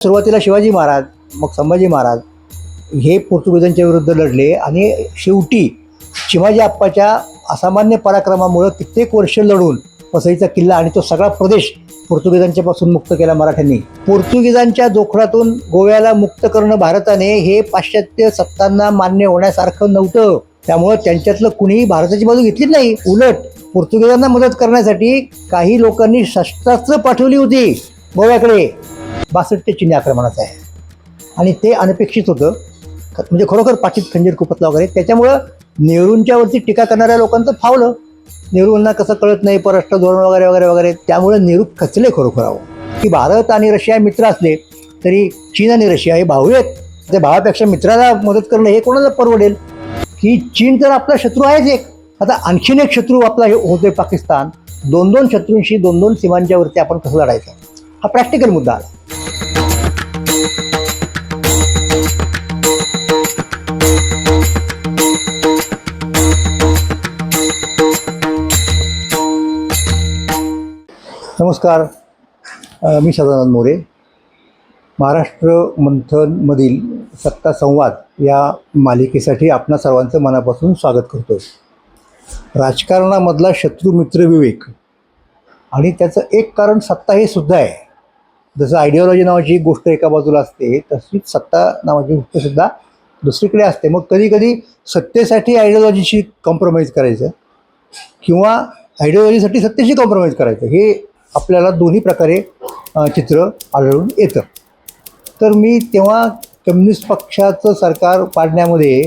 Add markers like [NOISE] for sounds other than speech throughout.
सुरुवातीला शिवाजी महाराज मग संभाजी महाराज हे पोर्तुगीजांच्या विरुद्ध लढले आणि शेवटी शिवाजी आप्पाच्या असामान्य पराक्रमामुळं कित्येक वर्ष लढून वसईचा किल्ला आणि तो सगळा प्रदेश पोर्तुगीजांच्या पासून मुक्त केला मराठ्यांनी. पोर्तुगीजांच्या जोखडातून गोव्याला मुक्त करणं भारताने हे पाश्चात्य सत्तांना मान्य होण्यासारखं नव्हतं. त्यामुळं त्यांच्यातलं कुणीही भारताची बाजू घेतलीच नाही. उलट पोर्तुगीजांना मदत करण्यासाठी काही लोकांनी शस्त्रास्त्र पाठवली होती. गोव्याकडे बासष्ट ते चिनी आक्रमणाचं आहे. आणि ते अनपेक्षित होतं. म्हणजे खरोखर पाठीत खंजीर कुपतला वगैरे. त्याच्यामुळं नेहरूंच्यावरती टीका करणाऱ्या लोकांचं फावलं. नेहरूंना कसं कळत नाही परराष्ट्र धोरण वगैरे वगैरे वगैरे. त्यामुळे नेहरू खचले खरोखर अहो. की भारत आणि रशिया मित्र असले तरी चीन आणि रशिया हे भाऊ आहेत. त्या भावापेक्षा मित्राला मदत करणं हे कोणाला परवडेल? की चीन तर आपला शत्रू आहेच एक. आता आणखीन एक शत्रू आपला हे होतोय पाकिस्तान. दोन दोन शत्रूंशी दोन दोन सीमांच्यावरती आपण कसं लढायचं? हा प्रॅक्टिकल मुद्दा आला नमस्कार. मी सदानंद मोरे. महाराष्ट्र मंथनमधील सत्ता संवाद या मालिकेसाठी आपणा सर्वांचं मनापासून स्वागत करतो राजकारणामधला शत्रू मित्र विवेक आणि त्याचं एक कारण सत्ता हे सुद्धा आहे. जसं आयडिओलॉजी नावाची गोष्ट एका बाजूला असते तशीच सत्ता नावाची गोष्ट सुद्धा दुसरीकडे असते. मग कधी कधी सत्तेसाठी आयडिओलॉजीशी कॉम्प्रोमाइज करायचं किंवा आयडिओलॉजीसाठी सत्तेशी कॉम्प्रोमाइज करायचं हे आपल्याला दोन्ही प्रकारे चित्र आढळून येतं. तर मी तेव्हा कम्युनिस्ट पक्षाचं सरकार पाडण्यामध्ये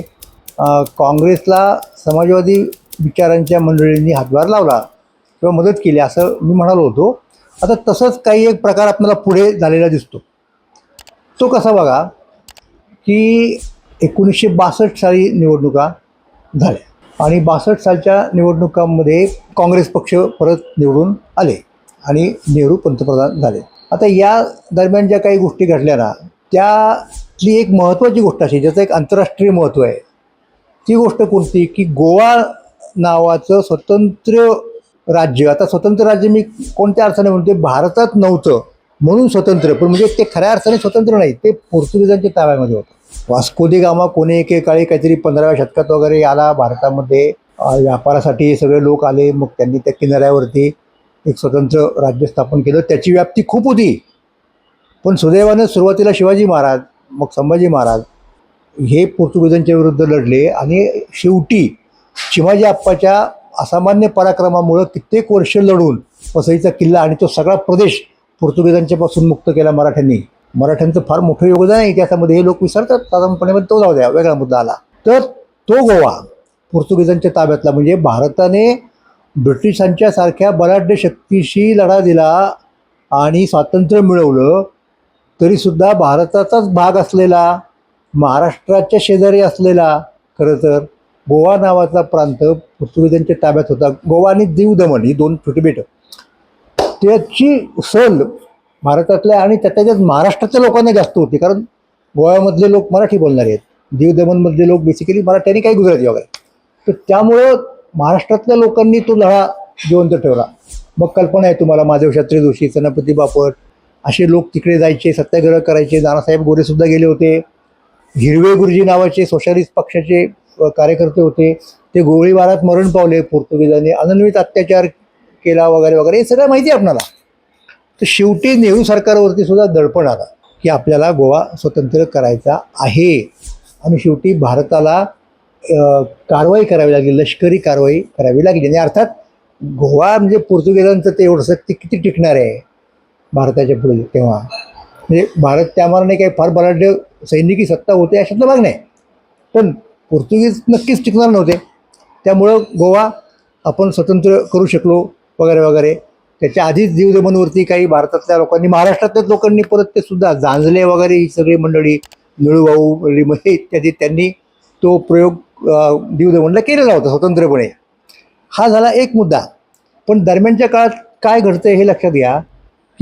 काँग्रेसला समाजवादी विचारांच्या मंडळींनी हातभार लावला किंवा मदत केली असं मी म्हणालो होतो. आता तसंच काही एक प्रकार आपल्याला पुढे झालेला दिसतो. तो कसा बघा की एकोणीसशे बासष्ट साली निवडणुका झाल्या आणि बासष्ट सालच्या निवडणुकांमध्ये काँग्रेस पक्ष परत निवडून आले आणि नेहरू पंतप्रधान झाले. आता या दरम्यान ज्या काही गोष्टी घडल्या ना त्यातली एक महत्त्वाची गोष्ट अशी ज्याचं एक आंतरराष्ट्रीय महत्त्व आहे ती गोष्ट कोणती? की गोवा नावाचं स्वतंत्र राज्य. आता स्वतंत्र राज्य मी कोणत्या अर्थाने म्हणते भारतात नव्हतं म्हणून स्वतंत्र पण म्हणजे ते खऱ्या अर्थाने स्वतंत्र नाही ते पोर्तुगीजांच्या ताब्यामध्ये होतं. वास्को दे गामा कोणी एकेकाळी काहीतरी पंधराव्या शतकात वगैरे आला भारतामध्ये व्यापारासाठी सगळे लोक आले मग त्यांनी त्या किनाऱ्यावरती एक स्वतंत्र राज्य स्थापन केलं. त्याची व्याप्ती खूप होती. पण सुदैवानं सुरुवातीला शिवाजी महाराज मग संभाजी महाराज हे पोर्तुगीजांच्या विरुद्ध लढले आणि शेवटी शिवाजी आप्पाच्या असामान्य पराक्रमामुळं कित्येक वर्ष लढून वसईचा किल्ला आणि तो सगळा प्रदेश पोर्तुगीजांच्यापासून मुक्त केला मराठ्यांनी. मराठ्यांचं फार मोठं योगदान आहे इतिहासामध्ये हे लोक विसरतात. साधारणपणे तो जाऊ द्या वेगळा मुद्दा आला. तर तो गोवा पोर्तुगीजांच्या ताब्यातला म्हणजे भारताने ब्रिटिशांच्या सारख्या बलाढ्य शक्तीशी लढा दिला आणि स्वातंत्र्य मिळवलं तरीसुद्धा भारताचाच भाग असलेला महाराष्ट्राच्या शेजारी असलेला खरं तर गोवा नावाचा प्रांत पोर्तुगीजांच्या ताब्यात होता. गोवा आणि दीव दमण ही दोन छोटी बेटं त्याची सल भारतातल्या आणि त्या- त्याच्यात महाराष्ट्रातल्या लोकांना जास्त होती. कारण गोव्यामधले लोक मराठी बोलणारे आहेत. दीव दमणमधले लोक बेसिकली मराठी आणि काही गुजराती वगैरे. तर त्यामुळं महाराष्ट्रातल्या लोकांनी तो लढा जिवंत ठेवला. मग कल्पना आहे तुम्हाला माधव शास्त्री जोशी सनपती बापट असे लोक तिकडे जायचे सत्याग्रह करायचे. नानासाहेब गोरेसुद्धा गेले होते. हिरवे गुरुजी नावाचे सोशालिस्ट पक्षाचे कार्यकर्ते होते ते गोळीबारात मरण पावले पोर्तुगीजांनी अनन्वित अत्याचार केला वगैरे वगैरे हे सगळं माहिती आहे आपणाला. तर शेवटी नेहरू सरकारवरती सुद्धा दडपण आला की आपल्याला गोवा स्वतंत्र करायचा आहे. आणि शेवटी भारताला कारवाई करावी लागली लष्करी कारवाई करावी लागली. आणि अर्थात गोवा म्हणजे पोर्तुगीजांचं ते एवढंसं ते किती टिकणार आहे भारताच्या पुढे तेव्हा. म्हणजे भारत त्या मानाने काही फार बलाढ्य सैनिकी सत्ता होते अशातला भाग नाही पण पोर्तुगीज नक्कीच टिकणार नव्हते. त्यामुळं गोवा आपण स्वतंत्र करू शकलो वगैरे वगैरे. त्याच्या आधीच दीवदमनवरती काही भारतातल्या लोकांनी महाराष्ट्रातल्याच लोकांनी परत ते सुद्धा जांजले वगैरे ही सगळी मंडळी निळूभाऊ लिमये इत्यादी त्यांनी तो प्रयोग अ, दीवदमनला केलेला होता स्वतंत्रपणे. हा झाला एक मुद्दा. पण दरम्यानच्या काळात काय घडतं हे लक्षात घ्या.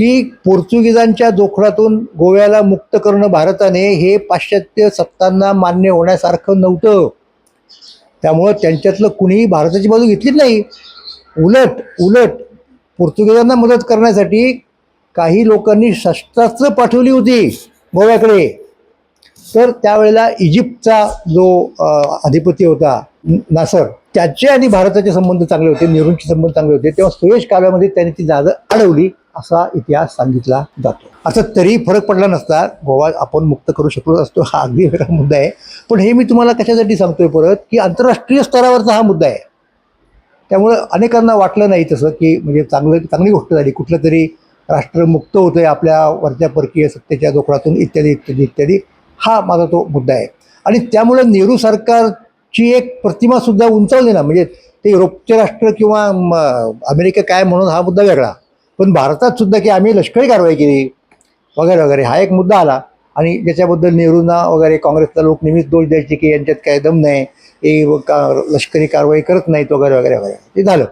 की पोर्तुगीजांच्या जोखडातून गोव्याला मुक्त करणं भारताने हे पाश्चात्य सत्तांना मान्य होण्यासारखं नव्हतं. त्यामुळं त्यांच्यातलं कुणीही भारताची बाजू घेतलीच नाही. उलट उलट पोर्तुगीजांना मदत करण्यासाठी काही लोकांनी शस्त्रास्त्र पाठवली होती गोव्याकडे. तर त्यावेळेला इजिप्तचा जो अधिपती होता नासर त्याचे आणि भारताचे संबंध चांगले होते नेहरूंचे संबंध चांगले होते. तेव्हा सुयश काव्यामध्ये त्यांनी ती जागा अडवली. असा इतिहास सांगितला जातो. असं तरी फरक पडला नसता गोवा आपण मुक्त करू शकलो असतो हा अगदी वेगळा मुद्दा आहे. पण हे मी तुम्हाला कशासाठी सांगतोय परत की आंतरराष्ट्रीय स्तरावरचा हा मुद्दा आहे. त्यामुळं अनेकांना वाटलं नाही तसं की म्हणजे चांगलं चांगली गोष्ट झाली. कुठलं तरी राष्ट्र मुक्त होतं आहे आपल्या वरच्या परकीय सत्तेच्या जोखडातून इत्यादी इत्यादी इत्यादी. हा माझा तो मुद्दा आहे. आणि त्यामुळे नेहरू सरकारची एक प्रतिमा सुद्धा उंचावली ना म्हणजे ते युरोपचे राष्ट्र किंवा म, अमेरिका काय म्हणून हा मुद्दा वेगळा. पण भारतात सुद्धा की आम्ही लष्करी कारवाई केली वगैरे वगैरे हा एक मुद्दा आला. आणि ज्याच्याबद्दल नेहरूंना वगैरे काँग्रेसला लोक नेहमीच दोष द्यायचे की यांच्यात काय दम नाही हे व का लष्करी कारवाई करत नाहीत वगैरे वगैरे वगैरे. ते झालं.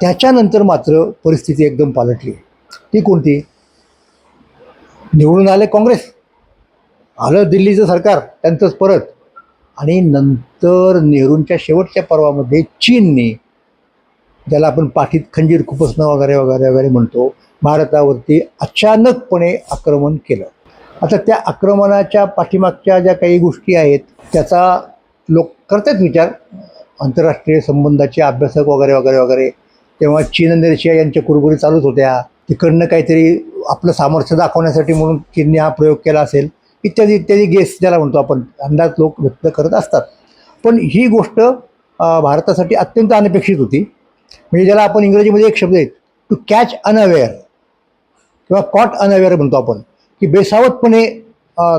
त्याच्यानंतर मात्र परिस्थिती एकदम पालटली. ती कोणती? निवडून आले काँग्रेस. आलं दिल्लीचं सरकार त्यांचंच परत. आणि नंतर नेहरूंच्या शेवटच्या पर्वामध्ये चीनने ज्याला आपण पाठीत खंजीर खुपसणं वगैरे वगैरे वगैरे म्हणतो भारतावरती अचानकपणे आक्रमण केलं. आता त्या आक्रमणाच्या पाठीमागच्या ज्या काही गोष्टी आहेत त्याचा लोक करतात विचार. आंतरराष्ट्रीय संबंधाचे अभ्यासक वगैरे वगैरे वगैरे. तेव्हा चीन आणि रशिया यांच्या कुरबुरी चालूच होत्या. तिकडनं काहीतरी आपलं सामर्थ्य दाखवण्यासाठी म्हणून चीनने हा प्रयोग केला असेल इत्यादी इत्यादी गेस ज्याला म्हणतो आपण अंदाज लोक व्यक्त करत असतात. पण ही गोष्ट भारतासाठी अत्यंत अनपेक्षित होती. म्हणजे ज्याला आपण इंग्रजीमध्ये एक शब्द आहे टू कॅच अनअवेअर किंवा कॉट अनअवेअर म्हणतो आपण की बेसावतपणे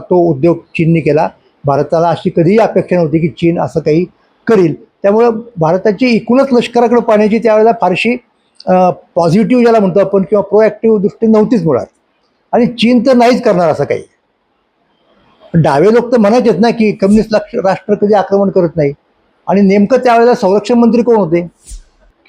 तो उद्योग चीनने केला. भारताला अशी कधीही अपेक्षा नव्हती की चीन असं काही करील. त्यामुळं भारताची एकूणच लष्कराकडे पाहण्याची त्यावेळेला फारशी पॉझिटिव्ह ज्याला म्हणतो आपण किंवा प्रोॲक्टिव्ह दृष्टी नव्हतीच मुळात. आणि चीन तर नाहीच करणार असं काही. डावे लोक तर म्हणायचेच ना की कम्युनिस्ट लक्ष राष्ट्र कधी आक्रमण करत नाही. आणि नेमकं त्यावेळेला संरक्षण मंत्री कोण होते?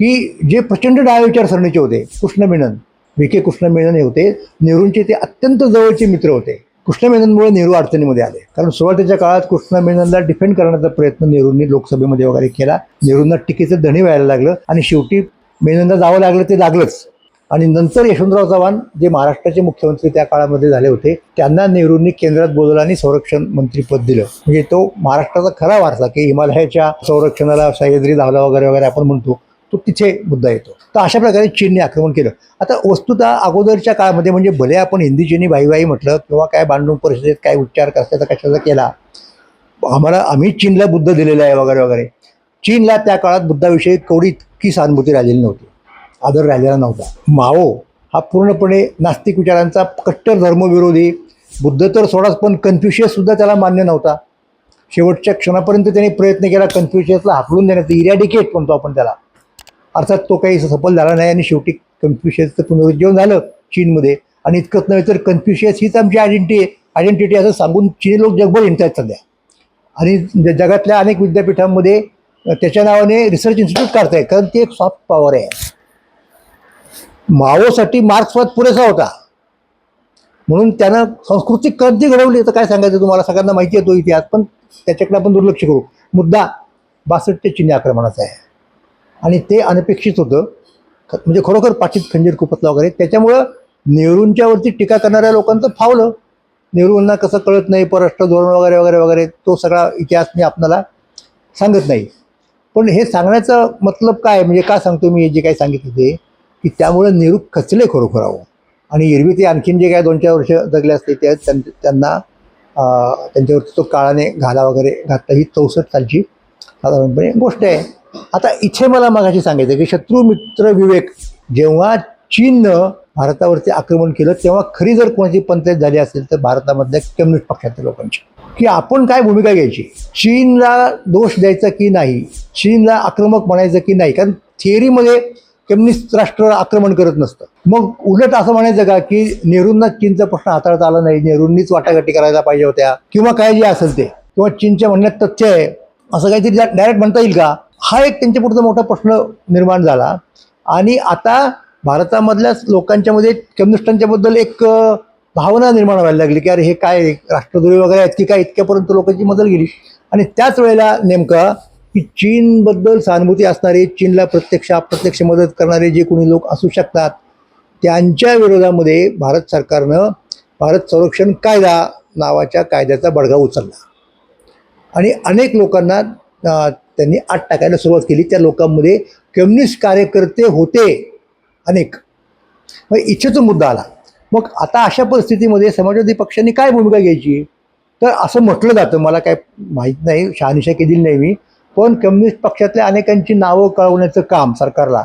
की जे प्रचंड डाव्या विचारसरणीचे होते कृष्ण मेनन व्ही के कृष्णमेनन हे होते. नेहरूंचे ते अत्यंत जवळचे मित्र होते. कृष्ण मेननमुळे नेहरू अडचणीमध्ये आले. कारण सुरुवातीच्या काळात कृष्णमेननला डिफेंड करण्याचा प्रयत्न नेहरूंनी लोकसभेमध्ये वगैरे केला. नेहरूंना टीकेचं धणी व्हायला लागलं आणि शेवटी मेननला जावं लागलं ते लागलंच. आणि नंतर यशवंतराव चव्हाण जे महाराष्ट्राचे मुख्यमंत्री त्या काळामध्ये झाले होते त्यांना नेहरूंनी केंद्रात बोलवलं आणि संरक्षण मंत्रीपद दिलं. म्हणजे तो महाराष्ट्राचा खरा वारसा की हिमालयाच्या संरक्षणाला सह्याद्री धावला वगैरे वगैरे आपण म्हणतो. तो तिथे मुद्दा येतो. तर अशा प्रकारे चीनने आक्रमण केलं. आता वस्तुतः अगोदरच्या काळामध्ये म्हणजे भले आपण हिंदी चिनी भाईवाई म्हटलं किंवा काय भांडून परिषदेत काय उच्चार कशाचा कशाचा केला? आम्हाला आम्ही चीनला बुद्ध दिलेला आहे वगैरे वगैरे. चीनला त्या काळात बुद्धाविषयी कवडी इतकी सहानुभूती राहिलेली नव्हती. आदर राहिलेला नव्हता. माओ हा पूर्णपणे नास्तिक विचारांचा कट्टर धर्मविरोधी बुद्ध तर सोडाच पण कन्फ्युशियस सुद्धा त्याला मान्य नव्हता. शेवटच्या क्षणापर्यंत त्याने प्रयत्न केला कन्फ्युशियसला हाकलून देण्याचा. इरॅडिकेट म्हणतो आपण त्याला. अर्थात तो काही सफल झाला नाही आणि शेवटी कन्फ्युशियसचं पुनरुज्जीवन झालं चीनमध्ये. आणि इतकंच नव्हे तर कन्फ्युशियस हीच आमची आयडेंटिटी आयडेंटिटी असं सांगून चीनी लोक जगभर हिंडतात सध्या. आणि ज- जगातल्या अनेक विद्यापीठांमध्ये त्याच्या नावाने रिसर्च इन्स्टिट्यूट काढताय कारण ते एक सॉफ्ट पॉवर आहे. माओसाठी मार्क्सवाद पुरेसा होता. म्हणून त्यानं सांस्कृतिक क्रांती घडवली. तर काय सांगायचं तुम्हाला? सगळ्यांना माहिती आहे तो इतिहास पण त्याच्याकडे आपण दुर्लक्ष करू. मुद्दा बासष्टच्या चिन्ह आक्रमणाचा आहे. आणि ते अनपेक्षित होतं. ख- म्हणजे खरोखर पाठीत खंजीर खुपसला वगैरे. त्याच्यामुळं नेहरूंच्यावरती टीका करणाऱ्या लोकांचं फावलं. नेहरूंना कसं कळत नाही परराष्ट्र धोरण वगैरे वगैरे वगैरे तो सगळा इतिहास मी आपणाला सांगत नाही. पण हे सांगण्याचं मतलब काय? म्हणजे का सांगतो मी हे जे काही सांगितलं ते? की त्यामुळं नेहरू खचले खरोखर आणि एरवी ते आणखीन जे काय दोन चार वर्ष जगले असते ते त्यां- त्यांना त्यांच्यावरती तो काळाने घाला वगैरे घातला. ही चौसष्ट सालची साधारणपणे गोष्ट आहे. आता इथे मला मागाशी सांगायचं की शत्रू मित्र विवेक जेव्हा चीननं भारतावरती आक्रमण केलं तेव्हा खरी जर कोणाची पंचायत झाली असेल तर भारतामधल्या कम्युनिस्ट पक्षातल्या लोकांची. की आपण काय भूमिका घ्यायची? चीनला दोष द्यायचा की नाही? चीनला आक्रमक म्हणायचं की नाही? कारण थिअरीमध्ये कम्युनिस्ट राष्ट्र आक्रमण करत नसतं. मग उलट असं म्हणायचं का की नेहरूंना चीनचा प्रश्न हाताळता आला नाही नेहरूंनीच वाटाघाटी करायला पाहिजे होत्या किंवा काय जे असेल ते किंवा चीनच्या म्हणण्यात तथ्य आहे असं काहीतरी डायरेक्ट म्हणता येईल का? हा एक त्यांच्या पुढचा मोठा प्रश्न निर्माण झाला. आणि आता भारतामधल्या लोकांच्यामध्ये कम्युनिस्टांच्या बद्दल एक भावना निर्माण व्हायला लागली की अरे हे काय राष्ट्रद्रोही वगैरे आहेत की काय? इतक्यापर्यंत लोकांची मदत गेली. आणि त्याच वेळेला नेमका की चीनबद्दल सहानुभूती असणारे चीनला प्रत्यक्ष अप्रत्यक्ष मदत करणारे जे कोणी लोक असू शकतात त्यांच्या विरोधामध्ये भारत सरकारनं भारत संरक्षण कायदा नावाच्या कायद्याचा बडगा उचलला. आणि अनेक लोकांना त्यांनी आत टाकायला सुरुवात केली. त्या लोकांमध्ये कम्युनिस्ट कार्यकर्ते होते अनेक. मग इच्छेचा मुद्दा आला. मग आता अशा परिस्थितीमध्ये समाजवादी पक्षाने काय भूमिका घ्यायची? तर असं म्हटलं जातं. मला काय माहीत नाही. शहानिशा केलेली नाही मी. पण कम्युनिस्ट पक्षातल्या अनेकांची नावं कळवण्याचं काम सरकारला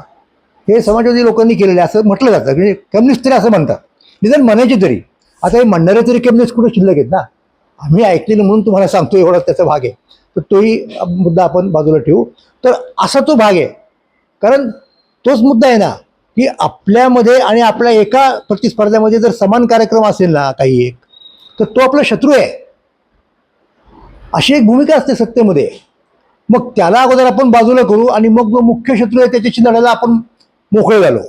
हे समाजवादी लोकांनी केलेलं आहे असं म्हटलं जातं. म्हणजे कम्युनिस्ट तरी असं म्हणतात. निदान म्हणायचे तरी. आता हे म्हणणारे तरी कम्युनिस्ट कुठे शिल्लक आहेत ना? आम्ही ऐकलेलं म्हणून तुम्हाला सांगतो एवढा त्याचा भाग आहे. तर तोही मुद्दा आपण बाजूला ठेवू. तर असा तो भाग आहे. कारण तोच मुद्दा आहे ना की आपल्यामध्ये आणि आपल्या एका प्रतिस्पर्ध्यामध्ये जर समान कार्यक्रम असेल ना काही एक तर तो आपला शत्रू आहे. अशी एक भूमिका असते सत्तेमध्ये. मग त्याला अगोदर आपण बाजूला करू आणि मग जो मुख्य शत्रू आहे त्याच्याशी लढायला आपण मोकळे झालो.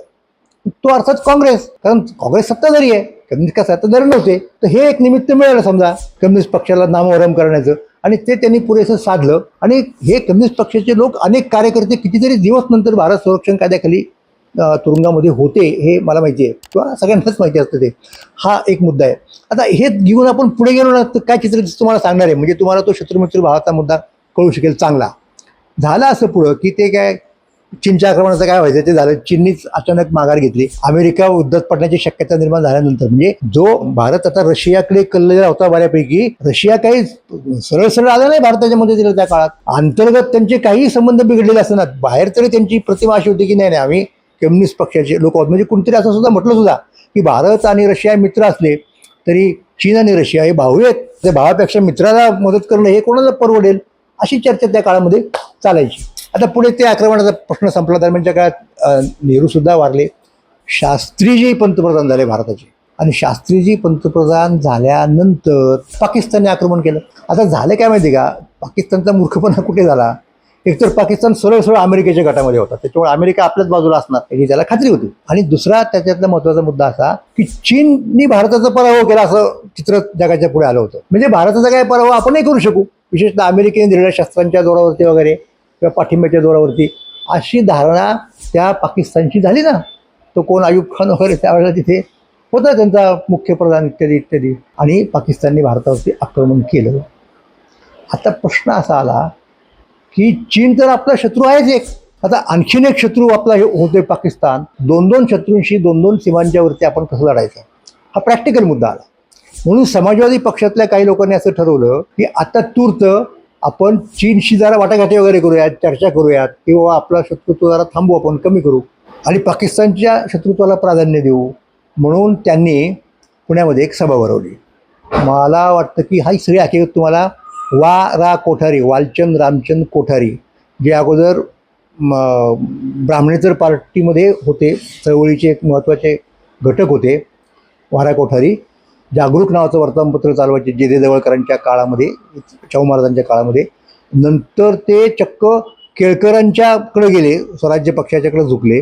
तो अर्थात काँग्रेस. कारण काँग्रेस सत्ताधारी आहे. कम्युनिस्ट का सत्ताधारी नव्हते. तर हे एक निमित्त मिळालं समजा. कम्युनिस्ट पक्षाला नामोहरम करण्याचं. आणि ते त्यांनी पुरेसं साधलं. आणि हे कम्युनिस्ट पक्षाचे लोक अनेक कार्यकर्ते कितीतरी दिवस नंतर भारत संरक्षण कायद्याखाली तुरुंगामध्ये होते हे मला माहिती आहे. किंवा सगळ्यांनाच माहिती असतं ते. हा एक मुद्दा आहे. आता हे घेऊन आपण पुढे गेलो ना तर काय चित्र तुम्हाला सांगणार आहे? म्हणजे तुम्हाला तो शत्रुमित्र भावाचा मुद्दा कळू शकेल चांगला. झालं असं पुढं की ते काय चीनच्या आक्रमणाचं काय व्हायचं ते झालं. चीननीच अचानक माघार घेतली. अमेरिका उद्धत पडण्याची शक्यता निर्माण झाल्यानंतर. म्हणजे जो भारत आता रशियाकडे कल्लेला होता बऱ्यापैकी रशिया काही सरळ सरळ आला नाही भारताच्या मदतीला त्या काळात. अंतर्गत त्यांचे काही संबंध बिघडलेले असतात बाहेर तरी त्यांची प्रतिमा अशी होती की नाही नाही आम्ही कम्युनिस्ट पक्षाचे लोक आहोत. म्हणजे कोणतरी असं सुद्धा म्हटलं सुद्धा की भारत आणि रशिया मित्र असले तरी चीन आणि रशिया हे भाऊ आहेत. त्या भावापेक्षा मित्राला मदत करणं हे कोणाला परवडेल अशी चर्चा त्या काळामध्ये चालायची. आता पुढे ते आक्रमणाचा प्रश्न संपला दरम्यानच्या म्हणजे काळात नेहरूसुद्धा वारले. शास्त्रीजी पंतप्रधान झाले भारताचे. आणि शास्त्रीजी पंतप्रधान झाल्यानंतर पाकिस्तानने आक्रमण केलं. आता झालं काय माहिती का? पाकिस्तानचा मूर्खपणा कुठे झाला? एकतर पाकिस्तान सरळ सरळ अमेरिकेच्या गटामध्ये होता. त्याच्यामुळे अमेरिका आपल्याच बाजूला असणार याची त्याला खात्री होती. आणि दुसरा त्याच्यातला महत्त्वाचा मुद्दा असा की चीननी भारताचा पराभव केला असं चित्र जगाच्या पुढे आलं होतं. म्हणजे भारताचा काय पराभव आपणही करू शकू. विशेषतः अमेरिकेने दिलेल्या शस्त्रांच्या जोरावरती वगैरे. किंवा पाठिंब्याच्या जोरावरती अशी धारणा त्या पाकिस्तानची झाली ना. तो कोण? अयुब खान वगैरे त्यावेळेला तिथे होता त्यांचा मुख्य प्रधान इत्यादी इत्यादी. आणि पाकिस्तानने भारतावरती आक्रमण केलं. आता प्रश्न असा आला की चीन तर आपला शत्रू आहेच एक. आता आणखीन एक शत्रू आपला हे होतोय पाकिस्तान. दोन दोन शत्रूंशी दोन दोन सीमांच्यावरती आपण कसं लढायचं? हा प्रॅक्टिकल मुद्दा आला. म्हणून समाजवादी पक्षातल्या काही लोकांनी असं ठरवलं की आता तूर्त आपण चीनशी जरा वाटाघाटी वगैरे करूयात चर्चा करूयात किंवा आपला शत्रुत्व जरा थांबू आपण कमी करू. आणि पाकिस्तानच्या शत्रुत्वाला प्राधान्य देऊ म्हणून त्यांनी पुण्यामध्ये एक सभा भरवली. मला वाटतं की हा सगळी हकीकत तुम्हाला वा रा कोठारी वालचंद रामचंद कोठारी जे अगोदर म, ब्राह्मणेतर पार्टीमध्ये होते चळवळीचे एक महत्त्वाचे घटक होते वारा कोठारी जागरूक नावाचं वर्तमानपत्र चालवायचे जे जवळकरांच्या काळामध्ये शाहू महाराजांच्या काळामध्ये. नंतर ते चक्क केळकरांच्याकडे गेले स्वराज्य पक्षाच्याकडे झुकले.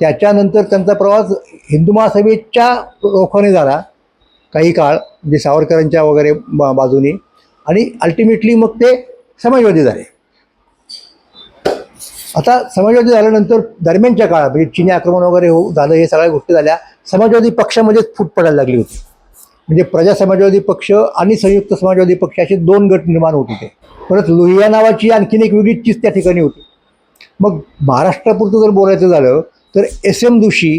त्याच्यानंतर त्यांचा प्रवास हिंदू महासभेच्या रोखाने झाला काही काळ म्हणजे सावरकरांच्या वगैरे बा बाजूने. आणि अल्टिमेटली मग ते समाजवादी झाले. आता समाजवादी झाल्यानंतर दरम्यानच्या काळात म्हणजे चिनी आक्रमण वगैरे हो झालं हे सगळ्या गोष्टी झाल्या. समाजवादी पक्षामध्येच फूट पडायला लागली होती. म्हणजे प्रजा समाजवादी पक्ष आणि संयुक्त समाजवादी पक्ष असे दोन गट निर्माण होत होते. परत लोहिया नावाची आणखीन एक वेगळी चीज त्या ठिकाणी होती. मग महाराष्ट्रापुरतं जर बोलायचं झालं तर एस एम जोशी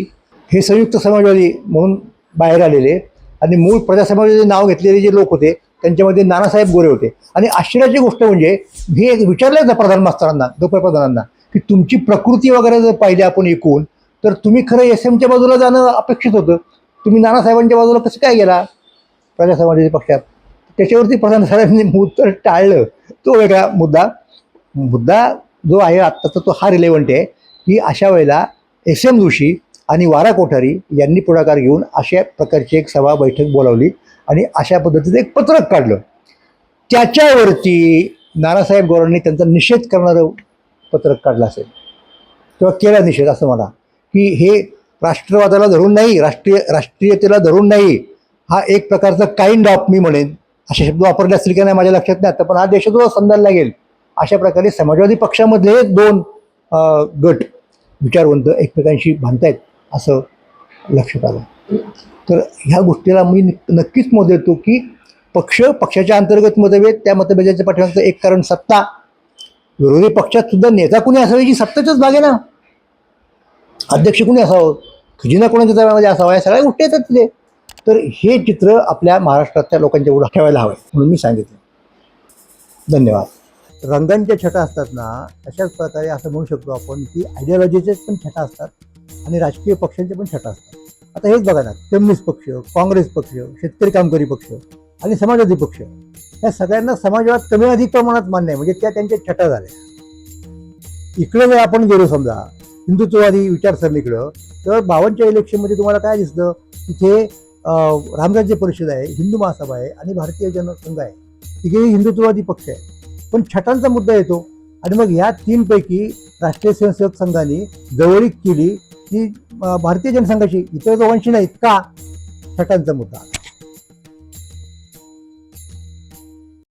हे संयुक्त समाजवादी म्हणून बाहेर आलेले आणि मूळ प्रजा समाजवादी नाव घेतलेले जे लोक होते त्यांच्यामध्ये नानासाहेब गोरे होते. आणि आश्चर्याची गोष्ट म्हणजे हे एक विचारलं होतं प्रधान मास्तरांना प्रधानांना की तुमची प्रकृती वगैरे जर पाहिली आपण एकूण तर तुम्ही खरं एस एमच्या बाजूला जाणं अपेक्षित होतं. तुम्ही नानासाहेबांच्या बाजूला कसं काय गेला? प्रजा समाजवादी पक्षात. त्याच्यावरती प्रधान सरांनी उत्तर [LAUGHS] टाळलं. तो वेगळा मुद्दा. मुद्दा जो आहे आत्ताचा तो हा रिलेवंट आहे. की अशा वेळेला एस एम जोशी आणि वारा कोठारी यांनी पुढाकार घेऊन अशा प्रकारची एक सभा बैठक बोलावली आणि अशा पद्धतीचं एक पत्रक काढलं. त्याच्यावरती नानासाहेब गोरांनी त्यांचा निषेध करणारं पत्रक काढलं असेल. किंवा केला निषेध असं म्हणा. की हे राष्ट्रवादाला धरून नाही राष्ट्रीय राष्ट्रीयतेला धरून नाही हा एक प्रकारचा काइंड ऑफ मी म्हणेन. असे शब्द वापरले असतील की नाही माझ्या लक्षात नाही आता पण हा देशद्रोह समजायला लागेल अशा प्रकारे समाजवादी पक्षामधले दोन गट विचारवंत एकमेकांशी बांधतायत असं लक्षात आलं. तर ह्या गोष्टीला मी नक्कीच मत देतो की पक्ष पक्षाच्या अंतर्गत मतभेद त्या मतभेदाच्या पाठीमागचं एक कारण सत्ता. विरोधी पक्षात सुद्धा नेता कुणी असावी जी सत्तेचाच भाग आहे ना. अध्यक्ष कुणी असावं? खजिना कोणाच्या जवळमध्ये असावा? या सगळ्या गोष्टी येतात तिथे. तर हे चित्र आपल्या महाराष्ट्रातल्या लोकांच्या पुढे ठेवायला हवं म्हणून मी सांगितलं. धन्यवाद. रंगांच्या छटा असतात ना अशाच प्रकारे असं म्हणू शकतो आपण की आयडिओलॉजीचेच पण छटा असतात आणि राजकीय पक्षांचे पण छटा असतात. आता हेच बघा ना कम्युनिस्ट पक्ष काँग्रेस पक्ष शेतकरी कामकरी पक्ष आणि समाजवादी पक्ष या सगळ्यांना समाजवाद कमी अधिक प्रमाणात मान्य आहे म्हणजे त्या त्यांच्या छटा झाल्या. इकडे जर आपण गेलो समजा हिंदुत्ववादी विचारसरणीकडं तर बावनच्या इलेक्शनमध्ये तुम्हाला काय दिसतं तिथे रामराज्य परिषद आहे हिंदू महासभा आहे आणि भारतीय जनसंघ आहे. तिघेही हिंदुत्ववादी पक्ष आहे. पण छटांचा मुद्दा येतो आणि मग ह्या तीनपैकी राष्ट्रीय स्वयंसेवक संघाने जवळीक केली. ती भारतीय जनसंघाची इतर दोघांशी नाही का छटांचा मुद्दा.